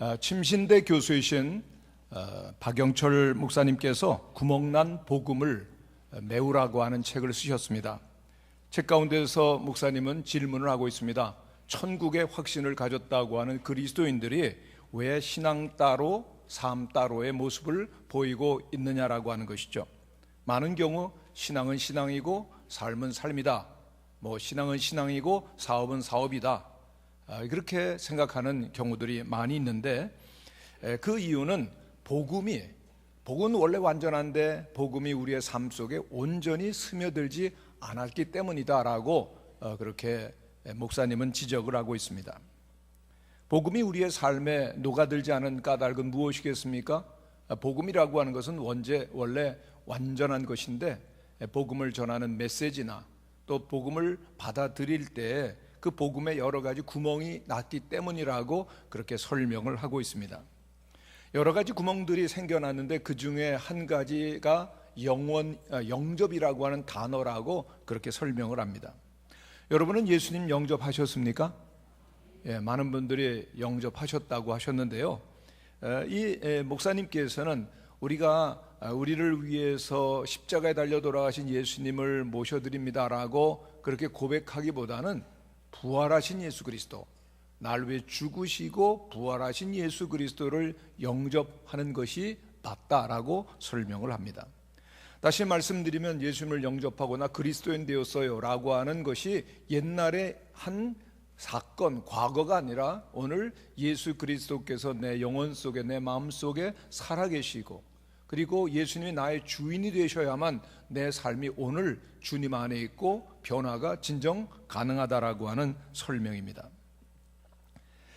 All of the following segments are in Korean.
아, 침신대 교수이신 어, 박영철 목사님께서 구멍난 복음을 메우라고 하는 책을 쓰셨습니다. 책 가운데서 목사님은 질문을 하고 있습니다. 천국의 확신을 가졌다고 하는 그리스도인들이 왜 신앙 따로 삶 따로의 모습을 보이고 있느냐라고 하는 것이죠. 많은 경우 신앙은 신앙이고 삶은 삶이다. 뭐 신앙은 신앙이고 사업은 사업이다. 아, 그렇게 생각하는 경우들이 많이 있는데 에, 그 이유는 복음이 복은 원래 완전한데 복음이 우리의 삶 속에 온전히 스며들지 않았기 때문이다라고 어, 그렇게 목사님은 지적을 하고 있습니다. 복음이 우리의 삶에 녹아들지 않은 까닭은 무엇이겠습니까? 아, 복음이라고 하는 것은 원제 원래 완전한 것인데 복음을 전하는 메시지나 또 복음을 받아들일 때 그 복음에 여러 가지 구멍이 났기 때문이라고 그렇게 설명을 하고 있습니다. 여러 가지 구멍들이 생겨났는데 그 중에 한 가지가 영원 아, 영접이라고 하는 단어라고 그렇게 설명을 합니다. 여러분은 예수님 영접하셨습니까? 예, 많은 분들이 영접하셨다고 하셨는데요. 에, 이 에, 목사님께서는 우리가 아, 우리를 위해서 십자가에 달려 돌아가신 예수님을 모셔드립니다라고 그렇게 고백하기보다는 부활하신 예수 그리스도, 날 위해 죽으시고 부활하신 예수 그리스도를 영접하는 것이 맞다라고 설명을 합니다. 다시 말씀드리면 예수님을 영접하거나 그리스도인 되었어요라고 하는 것이 옛날에 한 사건, 과거가 아니라 오늘 예수 그리스도께서 내 영혼 속에 내 마음 속에 살아계시고 그리고 예수님이 나의 주인이 되셔야만 내 삶이 오늘 주님 안에 있고 변화가 진정 가능하다라고 하는 설명입니다.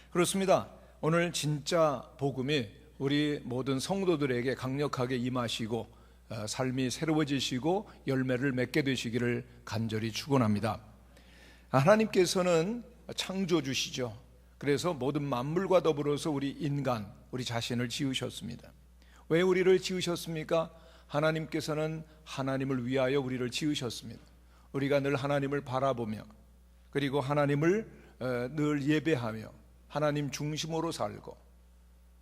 그렇습니다. 오늘 진짜 복음이 우리 모든 성도들에게 강력하게 임하시고 어, 삶이 새로워지시고 열매를 맺게 되시기를 간절히 축원합니다. 하나님께서는 창조주시죠. 그래서 모든 만물과 더불어서 우리 인간, 우리 자신을 지으셨습니다. 왜 우리를 지으셨습니까? 하나님께서는 하나님을 위하여 우리를 지으셨습니다. 우리가 늘 하나님을 바라보며 그리고 하나님을 어, 늘 예배하며 하나님 중심으로 살고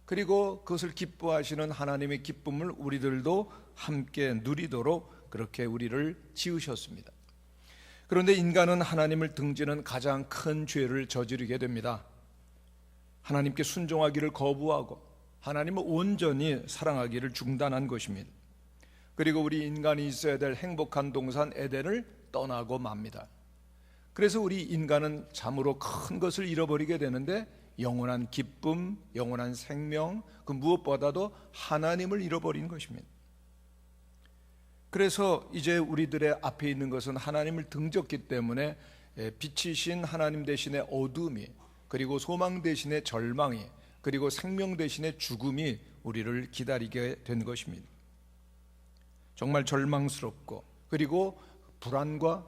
그리고 그것을 기뻐하시는 하나님의 기쁨을 우리들도 함께 누리도록 그렇게 우리를 지으셨습니다. 그런데 인간은 하나님을 등지는 가장 큰 죄를 저지르게 됩니다. 하나님께 순종하기를 거부하고 하나님을 온전히 사랑하기를 중단한 것입니다. 그리고 우리 인간이 있어야 될 행복한 동산 에덴을 떠나고 맙니다. 그래서 우리 인간은 참으로 큰 것을 잃어버리게 되는데 영원한 기쁨, 영원한 생명, 그 무엇보다도 하나님을 잃어버린 것입니다. 그래서 이제 우리들의 앞에 있는 것은 하나님을 등졌기 때문에 빛이신 하나님 대신에 어둠이 그리고 소망 대신에 절망이 그리고 생명 대신에 죽음이 우리를 기다리게 된 것입니다. 정말 절망스럽고 그리고 불안과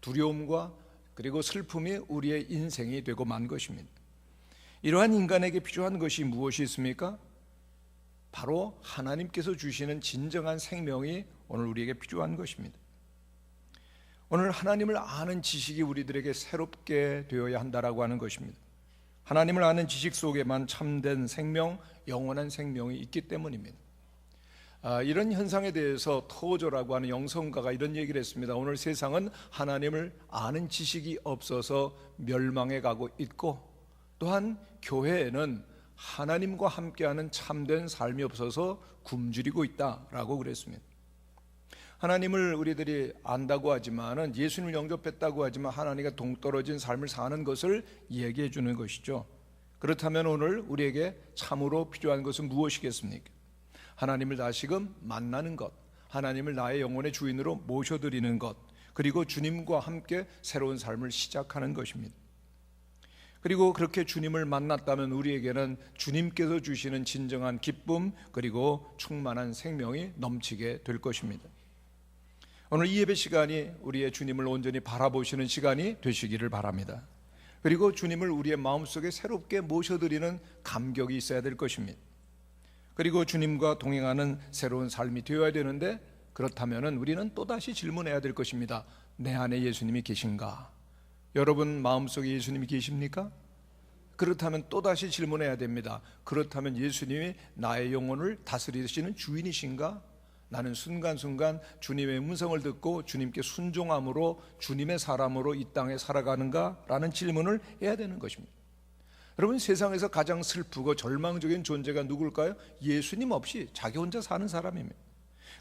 두려움과 그리고 슬픔이 우리의 인생이 되고 만 것입니다. 이러한 인간에게 필요한 것이 무엇이 있습니까? 바로 하나님께서 주시는 진정한 생명이 오늘 우리에게 필요한 것입니다. 오늘 하나님을 아는 지식이 우리들에게 새롭게 되어야 한다라고 하는 것입니다. 하나님을 아는 지식 속에만 참된 생명, 영원한 생명이 있기 때문입니다. 아, 이런 현상에 대해서 토저라고 하는 영성가가 이런 얘기를 했습니다. 오늘 세상은 하나님을 아는 지식이 없어서 멸망해 가고 있고 또한 교회에는 하나님과 함께하는 참된 삶이 없어서 굶주리고 있다라고 그랬습니다. 하나님을 우리들이 안다고 하지만은 예수님을 영접했다고 하지만 하나님과 동떨어진 삶을 사는 것을 얘기해 주는 것이죠. 그렇다면 오늘 우리에게 참으로 필요한 것은 무엇이겠습니까? 하나님을 다시금 만나는 것, 하나님을 나의 영혼의 주인으로 모셔드리는 것, 그리고 주님과 함께 새로운 삶을 시작하는 것입니다. 그리고 그렇게 주님을 만났다면 우리에게는 주님께서 주시는 진정한 기쁨 그리고 충만한 생명이 넘치게 될 것입니다. 오늘 이 예배 시간이 우리의 주님을 온전히 바라보시는 시간이 되시기를 바랍니다. 그리고 주님을 우리의 마음속에 새롭게 모셔드리는 감격이 있어야 될 것입니다. 그리고 주님과 동행하는 새로운 삶이 되어야 되는데 그렇다면 우리는 또다시 질문해야 될 것입니다. 내 안에 예수님이 계신가? 여러분 마음속에 예수님이 계십니까? 그렇다면 또다시 질문해야 됩니다. 그렇다면 예수님이 나의 영혼을 다스리시는 주인이신가? 나는 순간순간 주님의 음성을 듣고 주님께 순종함으로 주님의 사람으로 이 땅에 살아가는가? 라는 질문을 해야 되는 것입니다. 여러분 세상에서 가장 슬프고 절망적인 존재가 누굴까요? 예수님 없이 자기 혼자 사는 사람입니다.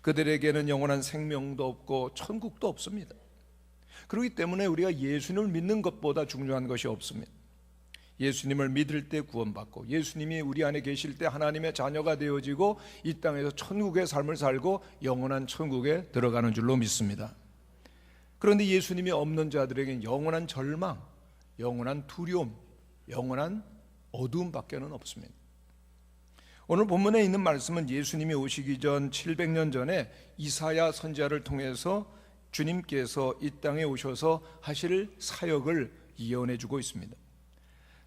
그들에게는 영원한 생명도 없고 천국도 없습니다. 그렇기 때문에 우리가 예수님을 믿는 것보다 중요한 것이 없습니다. 예수님을 믿을 때 구원받고 예수님이 우리 안에 계실 때 하나님의 자녀가 되어지고 이 땅에서 천국의 삶을 살고 영원한 천국에 들어가는 줄로 믿습니다. 그런데 예수님이 없는 자들에게는 영원한 절망, 영원한 두려움, 영원한 어두움밖에는 없습니다. 오늘 본문에 있는 말씀은 예수님이 오시기 전 700년 전에 이사야 선지자를 통해서 주님께서 이 땅에 오셔서 하실 사역을 예언해 주고 있습니다.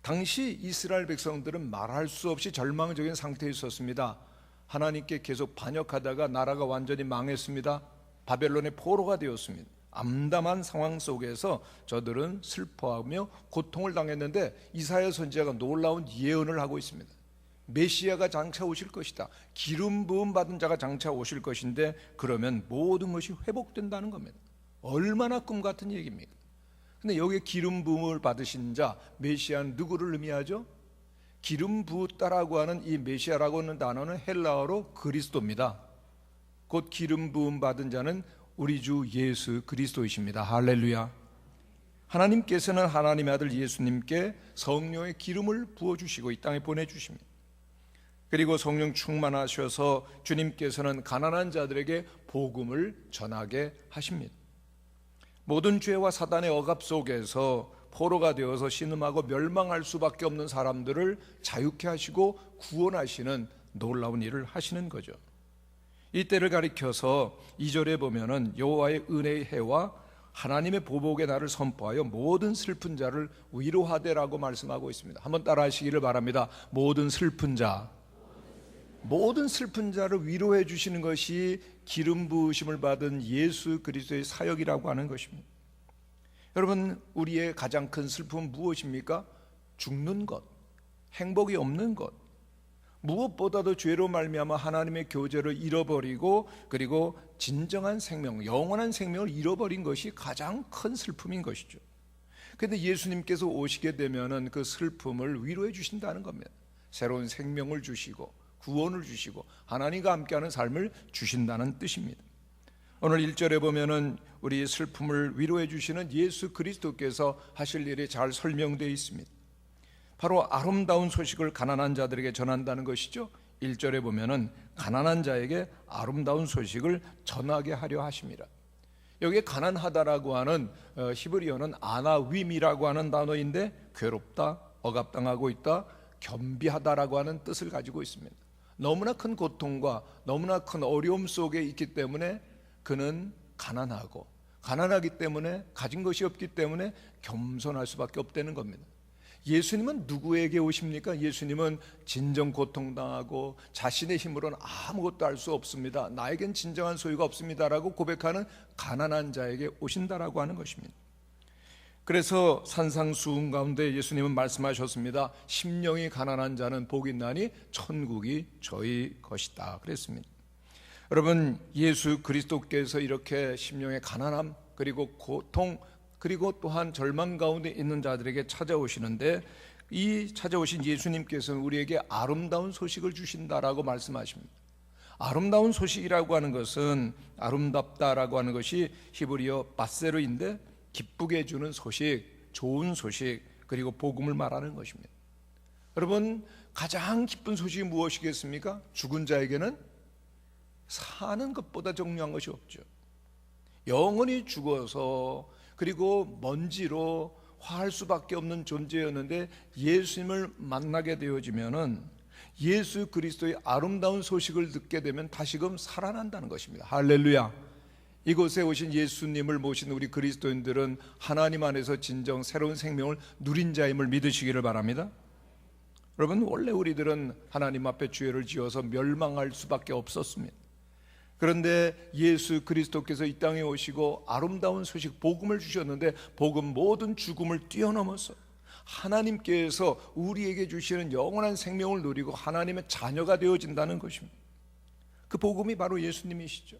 당시 이스라엘 백성들은 말할 수 없이 절망적인 상태에 있었습니다. 하나님께 계속 반역하다가 나라가 완전히 망했습니다. 바벨론의 포로가 되었습니다. 암담한 상황 속에서 저들은 슬퍼하며 고통을 당했는데 이사야 선지자가 놀라운 예언을 하고 있습니다. 메시아가 장차 오실 것이다. 기름 부음 받은 자가 장차 오실 것인데 그러면 모든 것이 회복된다는 겁니다. 얼마나 꿈 같은 얘기입니까? 근데 여기에 기름 부음을 받으신 자 메시아는 누구를 의미하죠? 기름 부었다라고 하는 이 메시아라고 하는 단어는 헬라어로 그리스도입니다. 곧 기름 부음 받은 자는 우리 주 예수 그리스도이십니다. 할렐루야. 하나님께서는 하나님의 아들 예수님께 성령의 기름을 부어 주시고 이 땅에 보내 주십니다. 그리고 성령 충만하셔서 주님께서는 가난한 자들에게 복음을 전하게 하십니다. 모든 죄와 사단의 억압 속에서 포로가 되어서 신음하고 멸망할 수밖에 없는 사람들을 자유케 하시고 구원하시는 놀라운 일을 하시는 거죠. 이때를 가리켜서 2절에 보면은 여호와의 은혜의 해와 하나님의 보복의 날을 선포하여 모든 슬픈 자를 위로하되라고 말씀하고 있습니다. 한번 따라하시기를 바랍니다. 모든 슬픈 자, 모든 슬픈 자를 위로해 주시는 것이 기름 부으심을 받은 예수 그리스도의 사역이라고 하는 것입니다. 여러분, 우리의 가장 큰 슬픔은 무엇입니까? 죽는 것, 행복이 없는 것. 무엇보다도 죄로 말미암아 하나님의 교제를 잃어버리고 그리고 진정한 생명, 영원한 생명을 잃어버린 것이 가장 큰 슬픔인 것이죠. 그런데 예수님께서 오시게 되면은 그 슬픔을 위로해 주신다는 겁니다. 새로운 생명을 주시고 구원을 주시고 하나님과 함께하는 삶을 주신다는 뜻입니다. 오늘 1절에 보면은 우리 슬픔을 위로해 주시는 예수 그리스도께서 하실 일이 잘 설명되어 있습니다. 바로 아름다운 소식을 가난한 자들에게 전한다는 것이죠. 1절에 보면은 가난한 자에게 아름다운 소식을 전하게 하려 하십니다. 여기에 가난하다라고 하는 어, 히브리어는 아나위미라고 하는 단어인데 괴롭다, 억압당하고 있다, 겸비하다라고 하는 뜻을 가지고 있습니다. 너무나 큰 고통과 너무나 큰 어려움 속에 있기 때문에 그는 가난하고 가난하기 때문에 가진 것이 없기 때문에 겸손할 수밖에 없다는 겁니다. 예수님은 누구에게 오십니까? 예수님은 진정 고통당하고 자신의 힘으로는 아무것도 할 수 없습니다. 나에겐 진정한 소유가 없습니다라고 고백하는 가난한 자에게 오신다라고 하는 것입니다. 그래서 산상수훈 가운데 예수님은 말씀하셨습니다. 심령이 가난한 자는 복이 있나니 천국이 저희 것이다. 그랬습니다. 여러분 예수 그리스도께서 이렇게 심령의 가난함 그리고 고통 그리고 또한 절망 가운데 있는 자들에게 찾아오시는데 이 찾아오신 예수님께서는 우리에게 아름다운 소식을 주신다라고 말씀하십니다. 아름다운 소식이라고 하는 것은 아름답다라고 하는 것이 히브리어 바세르인데 기쁘게 해주는 소식, 좋은 소식, 그리고 복음을 말하는 것입니다. 여러분, 가장 기쁜 소식이 무엇이겠습니까? 죽은 자에게는 사는 것보다 중요한 것이 없죠. 영원히 죽어서 그리고 먼지로 화할 수밖에 없는 존재였는데 예수님을 만나게 되어지면은 예수 그리스도의 아름다운 소식을 듣게 되면 다시금 살아난다는 것입니다. 할렐루야. 이곳에 오신 예수님을 모신 우리 그리스도인들은 하나님 안에서 진정 새로운 생명을 누린 자임을 믿으시기를 바랍니다. 여러분 원래 우리들은 하나님 앞에 죄를 지어서 멸망할 수밖에 없었습니다. 그런데 예수 그리스도께서 이 땅에 오시고 아름다운 소식 복음을 주셨는데 복음 모든 죽음을 뛰어넘어서 하나님께서 우리에게 주시는 영원한 생명을 누리고 하나님의 자녀가 되어진다는 것입니다. 그 복음이 바로 예수님이시죠.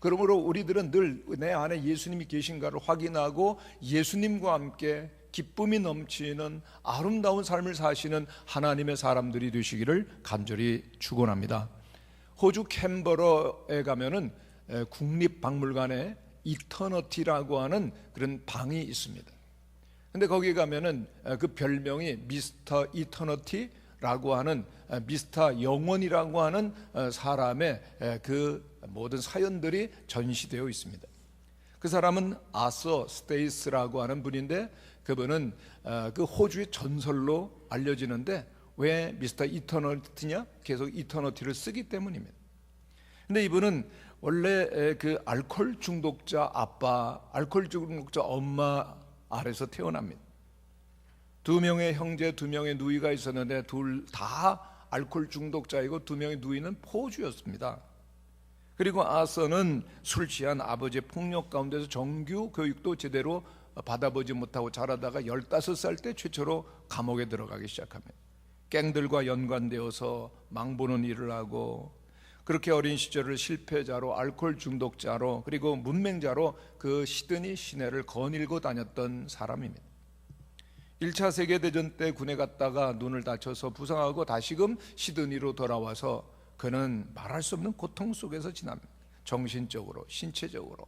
그러므로 우리들은 늘 내 안에 예수님이 계신가를 확인하고 예수님과 함께 기쁨이 넘치는 아름다운 삶을 사시는 하나님의 사람들이 되시기를 간절히 축원합니다. 호주 캔버러에 가면은 에, 국립박물관에 이터너티라고 하는 그런 방이 있습니다. 근데 거기 가면은 에, 그 별명이 미스터 이터너티 라고 하는 에, 미스터 영원이라고 하는 어, 사람의 에, 그 모든 사연들이 전시되어 있습니다. 그 사람은 아서 스테이스라고 하는 분인데 그분은 어, 그 호주의 전설로 알려지는데 왜 미스터 이터너티냐? 계속 이터너티를 쓰기 때문입니다. 근데 이분은 원래 에, 그 알코올 중독자 아빠, 알코올 중독자 엄마 아래서 태어납니다. 두 명의 형제, 두 명의 누이가 있었는데 둘 다 알코올 중독자이고 두 명의 누이는 포주였습니다. 그리고 아서는 술 취한 아버지의 폭력 가운데서 정규 교육도 제대로 받아보지 못하고 자라다가 15살 때 최초로 감옥에 들어가기 시작합니다. 갱들과 연관되어서 망보는 일을 하고 그렇게 어린 시절을 실패자로 알코올 중독자로 그리고 문맹자로 그 시드니 시내를 거닐고 다녔던 사람입니다. 1차 세계대전 때 군에 갔다가 눈을 다쳐서 부상하고 다시금 시드니로 돌아와서 그는 말할 수 없는 고통 속에서 지납니다. 정신적으로, 신체적으로.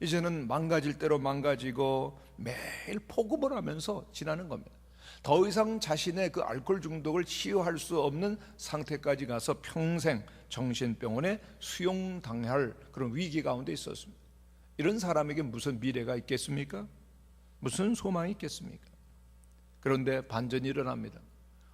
이제는 망가질 대로 망가지고 매일 포급을 하면서 지나는 겁니다. 더 이상 자신의 그 알코올 중독을 치유할 수 없는 상태까지 가서 평생 정신병원에 수용당할 그런 위기 가운데 있었습니다. 이런 사람에게 무슨 미래가 있겠습니까? 무슨 소망이 있겠습니까? 그런데 반전이 일어납니다.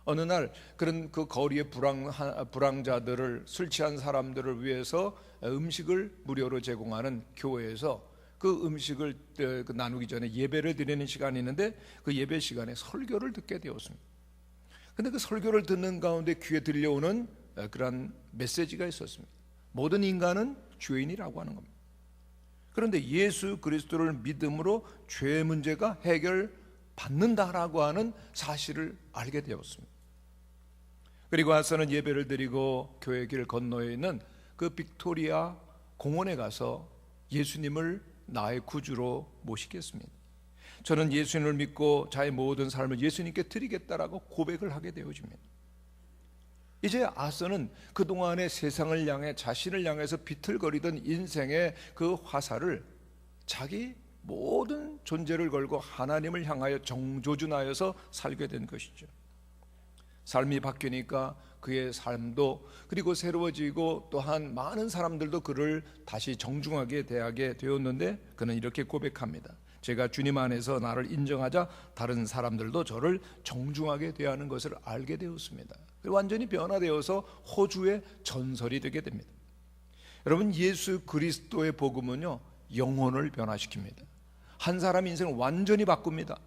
어느 날 그런 그 거리의 불황, 불황자들을 술 취한 사람들을 위해서 음식을 무료로 제공하는 교회에서 그 음식을 그 나누기 전에 예배를 드리는 시간이 있는데 그 예배 시간에 설교를 듣게 되었습니다. 근데 그 설교를 듣는 가운데 귀에 들려오는 그러한 메시지가 있었습니다. 모든 인간은 죄인이라고 하는 겁니다. 그런데 예수 그리스도를 믿음으로 죄 문제가 해결 받는다라고 하는 사실을 알게 되었습니다. 그리고 와서는 예배를 드리고 교회 길 건너에 있는 그 빅토리아 공원에 가서 예수님을 나의 구주로 모시겠습니다. 저는 예수님을 믿고 자의 모든 삶을 예수님께 드리겠다라고 고백을 하게 되어집니다. 이제 아서는 그동안의 세상을 향해 자신을 향해서 비틀거리던 인생의 그 화살을 자기 모든 존재를 걸고 하나님을 향하여 정조준하여서 살게 된 것이죠. 삶이 바뀌니까 그의 삶도 그리고 새로워지고 또한 많은 사람들도 그를 다시 정중하게 대하게 되었는데 그는 이렇게 고백합니다. 제가 주님 안에서 나를 인정하자 다른 사람들도 저를 정중하게 대하는 것을 알게 되었습니다. 완전히 변화되어서 호주의 전설이 되게 됩니다. 여러분 예수 그리스도의 복음은요 영혼을 변화시킵니다. 한 사람 인생을 완전히 바꿉니다.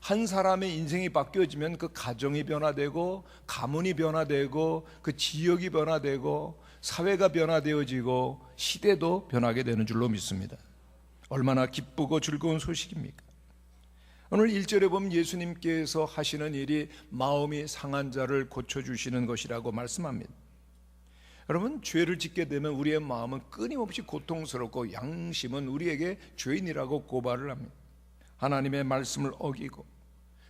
한 사람의 인생이 바뀌어지면 그 가정이 변화되고 가문이 변화되고 그 지역이 변화되고 사회가 변화되어지고 시대도 변하게 되는 줄로 믿습니다. 얼마나 기쁘고 즐거운 소식입니까? 오늘 1절에 보면 예수님께서 하시는 일이 마음이 상한 자를 고쳐주시는 것이라고 말씀합니다. 여러분, 죄를 짓게 되면 우리의 마음은 끊임없이 고통스럽고 양심은 우리에게 죄인이라고 고발을 합니다. 하나님의 말씀을 어기고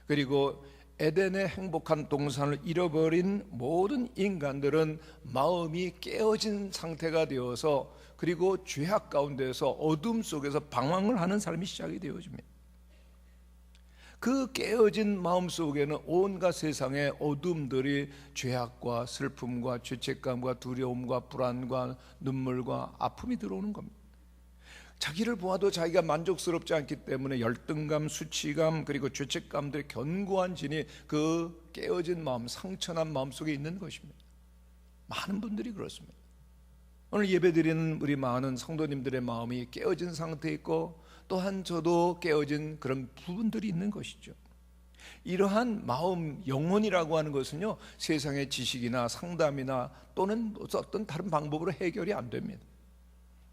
그리고 에덴의 행복한 동산을 잃어버린 모든 인간들은 마음이 깨어진 상태가 되어서 그리고 죄악 가운데서 어둠 속에서 방황을 하는 삶이 시작이 되어집니다. 그 깨어진 마음 속에는 온갖 세상의 어둠들이 죄악과 슬픔과 죄책감과 두려움과 불안과 눈물과 아픔이 들어오는 겁니다. 자기를 보아도 자기가 만족스럽지 않기 때문에 열등감, 수치감 그리고 죄책감들의 견고한 진이 그 깨어진 마음, 상처난 마음 속에 있는 것입니다. 많은 분들이 그렇습니다. 오늘 예배드리는 우리 많은 성도님들의 마음이 깨어진 상태에 있고 또한 저도 깨어진 그런 부분들이 있는 것이죠. 이러한 마음 영혼이라고 하는 것은요 세상의 지식이나 상담이나 또는 어떤 다른 방법으로 해결이 안 됩니다.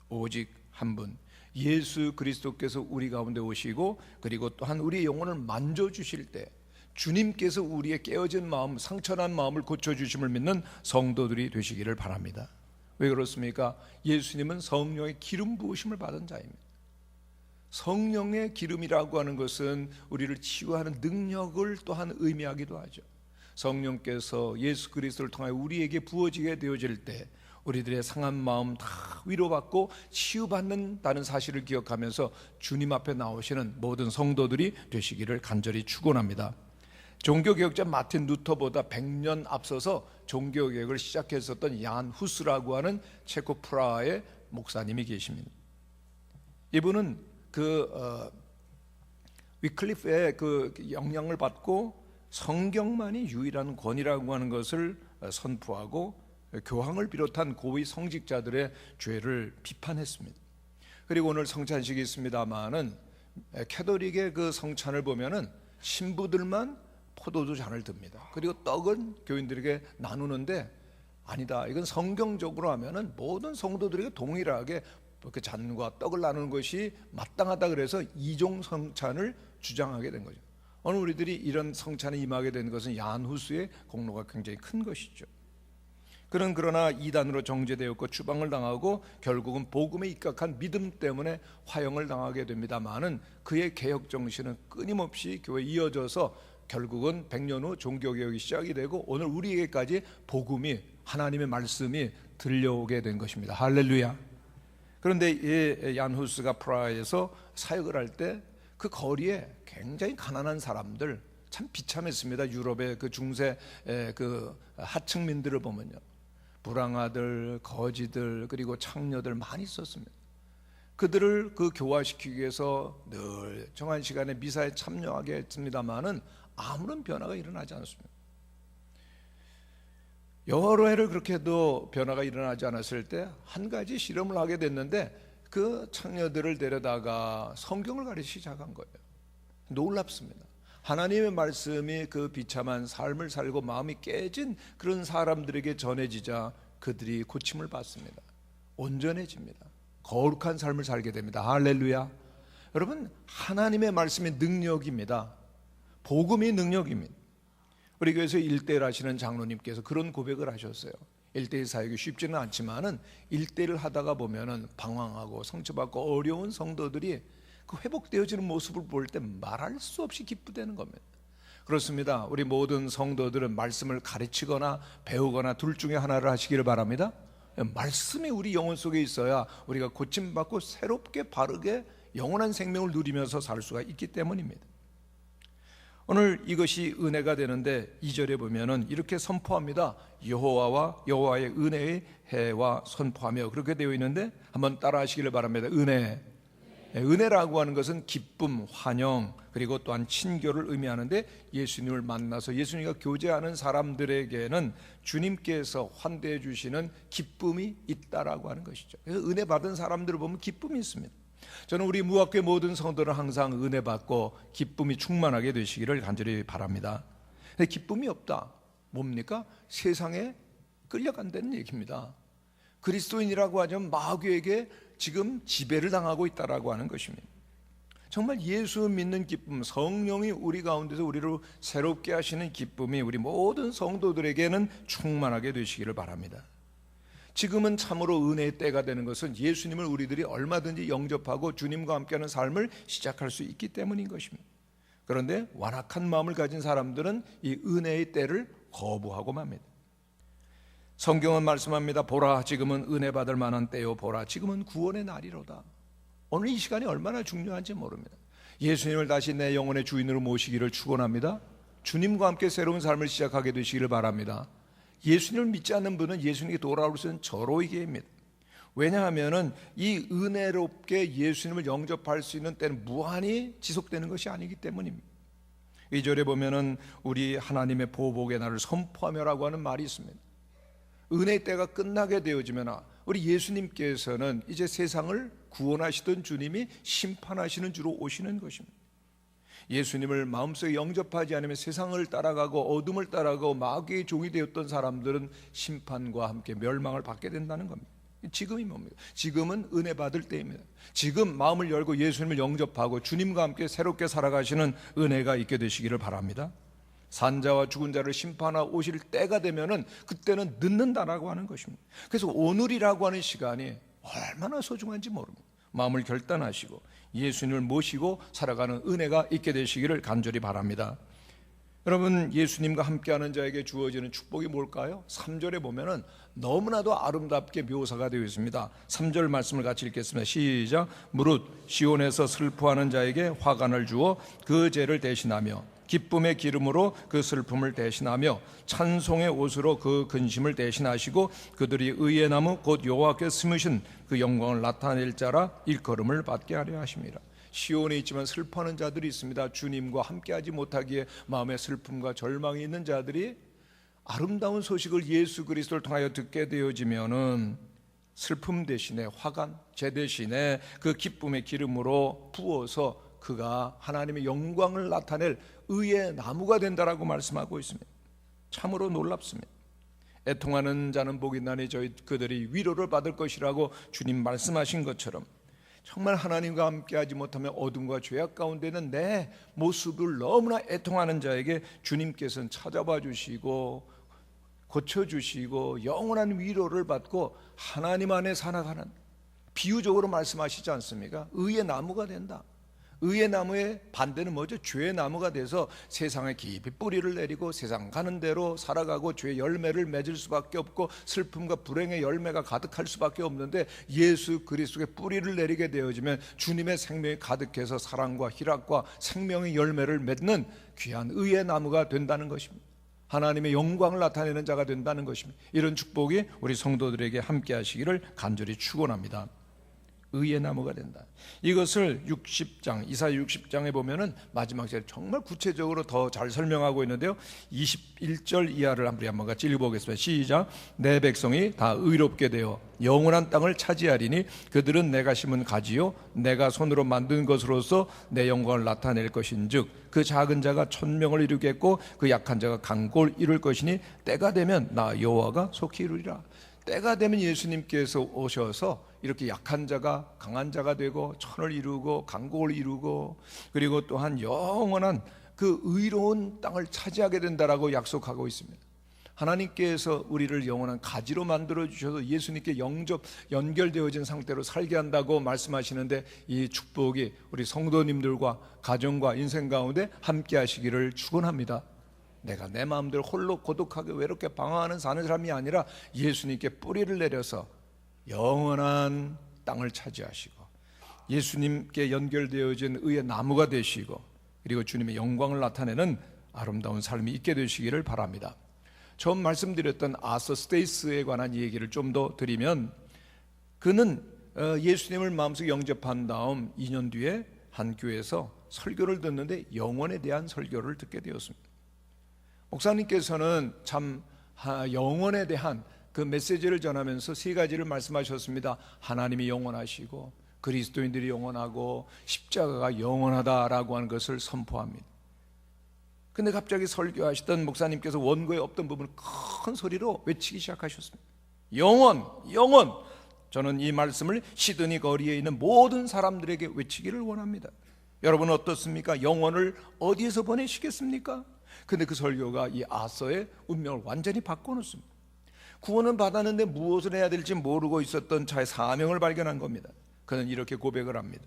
오직 한 분, 예수 그리스도께서 우리 가운데 오시고 그리고 또한 우리 영혼을 만져 주실 때 주님께서 우리의 깨어진 마음, 상처난 마음을 고쳐주심을 믿는 성도들이 되시기를 바랍니다. 왜 그렇습니까? 예수님은 성령의 기름 부으심을 받은 자입니다. 성령의 기름이라고 하는 것은 우리를 치유하는 능력을 또한 의미하기도 하죠. 성령께서 예수 그리스도를 통하여 우리에게 부어지게 되어질 때 우리들의 상한 마음 다 위로받고 치유받는다는 사실을 기억하면서 주님 앞에 나오시는 모든 성도들이 되시기를 간절히 축원합니다. 종교개혁자 마틴 루터보다 100년 앞서서 종교개혁을 시작했었던 얀 후스라고 하는 체코 프라하의 목사님이 계십니다. 이분은 그 어, 위클리프의 그 영향을 받고 성경만이 유일한 권위라고 하는 것을 선포하고 교황을 비롯한 고위 성직자들의 죄를 비판했습니다. 그리고 오늘 성찬식이 있습니다만은 캐도릭의 그 성찬을 보면은 신부들만 포도주 잔을 듭니다. 그리고 떡은 교인들에게 나누는데 아니다. 이건 성경적으로 하면은 모든 성도들에게 동일하게 그 잔과 떡을 나누는 것이 마땅하다 그래서 이종 성찬을 주장하게 된 거죠. 오늘 우리들이 이런 성찬에 임하게 된 것은 야한 후스의 공로가 굉장히 큰 것이죠. 그는 그러나 이단으로 정죄되었고 추방을 당하고 결국은 복음에 입각한 믿음 때문에 화형을 당하게 됩니다만은 그의 개혁 정신은 끊임없이 교회에 이어져서 결국은 100년 후 종교 개혁이 시작이 되고 오늘 우리에게까지 복음이 하나님의 말씀이 들려오게 된 것입니다. 할렐루야. 그런데 이 얀후스가 프라하에서 사역을 할 때 그 거리에 굉장히 가난한 사람들 참 비참했습니다. 유럽의 그 중세 그 하층민들을 보면요. 불황아들, 거지들 그리고 창녀들 많이 있었습니다. 그들을 그 교화시키기 위해서 늘 정한 시간에 미사에 참여하게 했습니다만은 아무런 변화가 일어나지 않았습니다. 여러 해를 그렇게 해도 변화가 일어나지 않았을 때 한 가지 실험을 하게 됐는데 그 창녀들을 데려다가 성경을 가르치기 시작한 거예요. 놀랍습니다. 하나님의 말씀이 그 비참한 삶을 살고 마음이 깨진 그런 사람들에게 전해지자 그들이 고침을 받습니다. 온전해집니다. 거룩한 삶을 살게 됩니다. 할렐루야. 여러분, 하나님의 말씀이 능력입니다. 복음이 능력입니다. 우리 교회에서 일대일 하시는 장로님께서 그런 고백을 하셨어요. 일대일 사역이 쉽지는 않지만은 일대일 하다가 보면은 방황하고 상처받고 어려운 성도들이 그 회복되어지는 모습을 볼 때 말할 수 없이 기쁘다는 겁니다. 그렇습니다. 우리 모든 성도들은 말씀을 가르치거나 배우거나 둘 중에 하나를 하시기를 바랍니다. 말씀이 우리 영혼 속에 있어야 우리가 고침받고 새롭게 바르게 영원한 생명을 누리면서 살 수가 있기 때문입니다. 오늘 이것이 은혜가 되는데 2절에 보면은 이렇게 선포합니다. 여호와와 여호와의 은혜의 해와 선포하며 그렇게 되어 있는데 한번 따라 하시기를 바랍니다. 은혜. 네, 은혜라고 하는 것은 기쁨, 환영, 그리고 또한 친교를 의미하는데 예수님을 만나서 예수님과 교제하는 사람들에게는 주님께서 환대해 주시는 기쁨이 있다라고 하는 것이죠. 은혜 받은 사람들을 보면 기쁨이 있습니다. 저는 우리 무학교 모든 성도는 항상 은혜 받고 기쁨이 충만하게 되시기를 간절히 바랍니다. 근데 기쁨이 없다. 뭡니까? 세상에 끌려간다는 얘기입니다. 그리스도인이라고 하면 마귀에게 지금 지배를 당하고 있다라고 하는 것입니다. 정말 예수 믿는 기쁨, 성령이 우리 가운데서 우리를 새롭게 하시는 기쁨이 우리 모든 성도들에게는 충만하게 되시기를 바랍니다. 지금은 참으로 은혜의 때가 되는 것은 예수님을 우리들이 얼마든지 영접하고 주님과 함께하는 삶을 시작할 수 있기 때문인 것입니다. 그런데 완악한 마음을 가진 사람들은 이 은혜의 때를 거부하고 맙니다. 성경은 말씀합니다. 보라, 지금은 은혜 받을 만한 때요. 보라, 지금은 구원의 날이로다. 오늘 이 시간이 얼마나 중요한지 모릅니다. 예수님을 다시 내 영혼의 주인으로 모시기를 축원합니다. 주님과 함께 새로운 삶을 시작하게 되시기를 바랍니다. 예수님을 믿지 않는 분은 예수님께 돌아올 수 있는 절호이게 입니다. 왜냐하면은 이 은혜롭게 예수님을 영접할 수 있는 때는 무한히 지속되는 것이 아니기 때문입니다. 이 절에 보면은 우리 하나님의 보복의 날을 선포하며라고 하는 말이 있습니다. 은혜 때가 끝나게 되어지면 우리 예수님께서는 이제 세상을 구원하시던 주님이 심판하시는 주로 오시는 것입니다. 예수님을 마음속에 영접하지 않으면 세상을 따라가고 어둠을 따라가고 마귀의 종이 되었던 사람들은 심판과 함께 멸망을 받게 된다는 겁니다. 지금이 뭡니까? 지금은 은혜 받을 때입니다. 지금 마음을 열고 예수님을 영접하고 주님과 함께 새롭게 살아가시는 은혜가 있게 되시기를 바랍니다. 산자와 죽은 자를 심판하 오실 때가 되면은 그때는 늦는다라고 하는 것입니다. 그래서 오늘이라고 하는 시간이 얼마나 소중한지 모릅니다. 마음을 결단하시고 예수님을 모시고 살아가는 은혜가 있게 되시기를 간절히 바랍니다. 여러분 예수님과 함께하는 자에게 주어지는 축복이 뭘까요? 3절에 보면은 너무나도 아름답게 묘사가 되어 있습니다. 3절 말씀을 같이 읽겠습니다. 시작. 무릇 시온에서 슬퍼하는 자에게 화관을 주어 그 죄를 대신하며 기쁨의 기름으로 그 슬픔을 대신하며 찬송의 옷으로 그 근심을 대신하시고 그들이 의의 나무 곧 여호와께 심으신 그 영광을 나타낼 자라 일컬음을 받게 하려 하십니다. 시온에 있지만 슬퍼하는 자들이 있습니다. 주님과 함께하지 못하기에 마음에 슬픔과 절망이 있는 자들이 아름다운 소식을 예수 그리스도를 통하여 듣게 되어지면은 슬픔 대신에 화관, 제 대신에 그 기쁨의 기름으로 부어서 그가 하나님의 영광을 나타낼 의의 나무가 된다라고 말씀하고 있습니다. 참으로 놀랍습니다. 애통하는 자는 복이 나니 저희 그들이 위로를 받을 것이라고 주님 말씀하신 것처럼 정말 하나님과 함께하지 못하면 어둠과 죄악 가운데는 내 모습을 너무나 애통하는 자에게 주님께서는 찾아봐 주시고 고쳐 주시고 영원한 위로를 받고 하나님 안에 살아가는 비유적으로 말씀하시지 않습니까? 의의 나무가 된다. 의의 나무의 반대는 뭐죠? 죄의 나무가 돼서 세상에 깊이 뿌리를 내리고 세상 가는 대로 살아가고 죄의 열매를 맺을 수밖에 없고 슬픔과 불행의 열매가 가득할 수밖에 없는데 예수 그리스도의 뿌리를 내리게 되어지면 주님의 생명이 가득해서 사랑과 희락과 생명의 열매를 맺는 귀한 의의 나무가 된다는 것입니다. 하나님의 영광을 나타내는 자가 된다는 것입니다. 이런 축복이 우리 성도들에게 함께 하시기를 간절히 축원합니다. 의의 나무가 된다. 이것을 60장 이사 60장에 보면은 마지막 절 정말 구체적으로 더 잘 설명하고 있는데요. 21절 이하를 한번 한번 같이 읽어보겠습니다. 시작. 내 백성이 다 의롭게 되어 영원한 땅을 차지하리니 그들은 내가 심은 가지요 내가 손으로 만든 것으로서 내 영광을 나타낼 것인 즉 그 작은 자가 천명을 이루겠고 그 약한 자가 강골 이룰 것이니 때가 되면 나 여호와가 속히 이루리라. 때가 되면 예수님께서 오셔서 이렇게 약한 자가 강한 자가 되고 천을 이루고 강국을 이루고 그리고 또한 영원한 그 의로운 땅을 차지하게 된다라고 약속하고 있습니다. 하나님께서 우리를 영원한 가지로 만들어 주셔서 예수님께 영접 연결되어진 상태로 살게 한다고 말씀하시는데 이 축복이 우리 성도님들과 가정과 인생 가운데 함께 하시기를 축원합니다. 내가 내 마음대로 홀로 고독하게 외롭게 방황하는 사는 사람이 아니라 예수님께 뿌리를 내려서 영원한 땅을 차지하시고 예수님께 연결되어진 의의 나무가 되시고 그리고 주님의 영광을 나타내는 아름다운 삶이 있게 되시기를 바랍니다. 처음 말씀드렸던 아서 스테이스에 관한 얘기를 좀 더 드리면 그는 어, 예수님을 마음속에 영접한 다음 2년 뒤에 한 교회에서 설교를 듣는데 영원에 대한 설교를 듣게 되었습니다. 목사님께서는 참 영원에 대한 그 메시지를 전하면서 세 가지를 말씀하셨습니다. 하나님이 영원하시고 그리스도인들이 영원하고 십자가가 영원하다라고 하는 것을 선포합니다. 근데 갑자기 설교하시던 목사님께서 원고에 없던 부분을 큰 소리로 외치기 시작하셨습니다. 영원, 영원. 저는 이 말씀을 시드니 거리에 있는 모든 사람들에게 외치기를 원합니다. 여러분 어떻습니까? 영원을 어디에서 보내시겠습니까? 근데 그 설교가 이 아서의 운명을 완전히 바꿔놓습니다. 구원은 받았는데 무엇을 해야 될지 모르고 있었던 자의 사명을 발견한 겁니다. 그는 이렇게 고백을 합니다.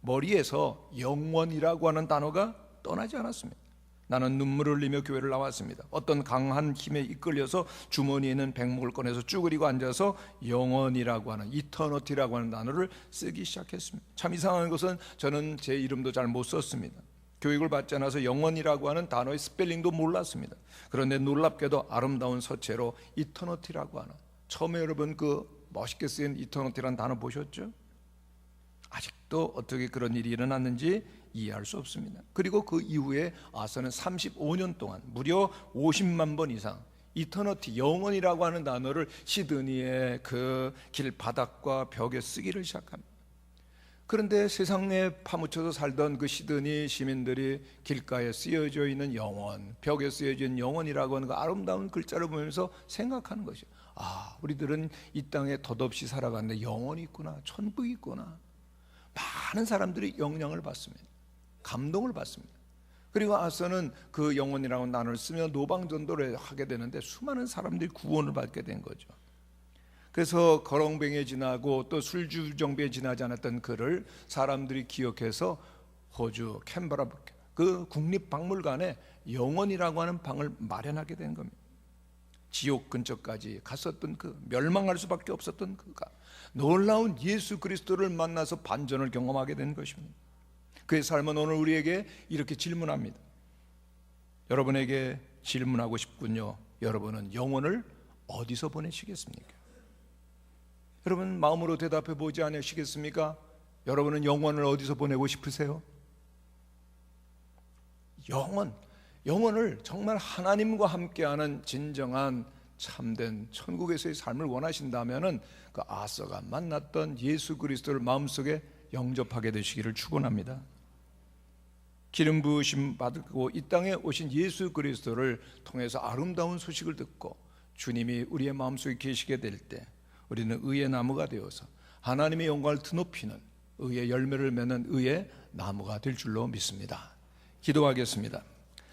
머리에서 영원이라고 하는 단어가 떠나지 않았습니다. 나는 눈물을 흘리며 교회를 나왔습니다. 어떤 강한 힘에 이끌려서 주머니에 있는 백목을 꺼내서 쭈그리고 앉아서 영원이라고 하는 이터너티라고 하는 단어를 쓰기 시작했습니다. 참 이상한 것은 저는 제 이름도 잘 못 썼습니다. 교육을 받지 않아서 영원이라고 하는 단어의 스펠링도 몰랐습니다. 그런데 놀랍게도 아름다운 서체로 이터너티라고 하는 처음에 여러분 그 멋있게 쓰인 이터너티라는 단어 보셨죠? 아직도 어떻게 그런 일이 일어났는지 이해할 수 없습니다. 그리고 그 이후에 아서는 35년 동안 무려 50만 번 이상 이터너티 영원이라고 하는 단어를 시드니의 그 길 바닥과 벽에 쓰기를 시작합니다. 그런데 세상에 파묻혀서 살던 그 시드니 시민들이 길가에 쓰여져 있는 영원, 벽에 쓰여져 있는 영원이라고 하는 그 아름다운 글자를 보면서 생각하는 것이죠. 아, 우리들은 이 땅에 덧없이 살아갔는데 영원이 있구나, 천국이 있구나. 많은 사람들이 영향을 받습니다. 감동을 받습니다. 그리고 아서는 그 영혼이라고 난을 쓰며 노방전도를 하게 되는데 수많은 사람들이 구원을 받게 된 거죠. 그래서 거렁뱅이에 지나고 또 술주정비에 지나지 않았던 그를 사람들이 기억해서 호주 캔버라 그 국립박물관에 영원이라고 하는 방을 마련하게 된 겁니다. 지옥 근처까지 갔었던 그 멸망할 수밖에 없었던 그가 놀라운 예수 그리스도를 만나서 반전을 경험하게 된 것입니다. 그의 삶은 오늘 우리에게 이렇게 질문합니다. 여러분에게 질문하고 싶군요. 여러분은 영혼을 어디서 보내시겠습니까? 여러분 마음으로 대답해 보지 않으시겠습니까? 여러분은 영혼을 어디서 보내고 싶으세요? 영혼, 영혼을 정말 하나님과 함께하는 진정한 참된 천국에서의 삶을 원하신다면은 그 아서가 만났던 예수 그리스도를 마음속에 영접하게 되시기를 축원합니다. 기름 부으심 받고 이 땅에 오신 예수 그리스도를 통해서 아름다운 소식을 듣고 주님이 우리의 마음속에 계시게 될 때 우리는 의의 나무가 되어서 하나님의 영광을 드높이는 의의 열매를 맺는 의의 나무가 될 줄로 믿습니다. 기도하겠습니다.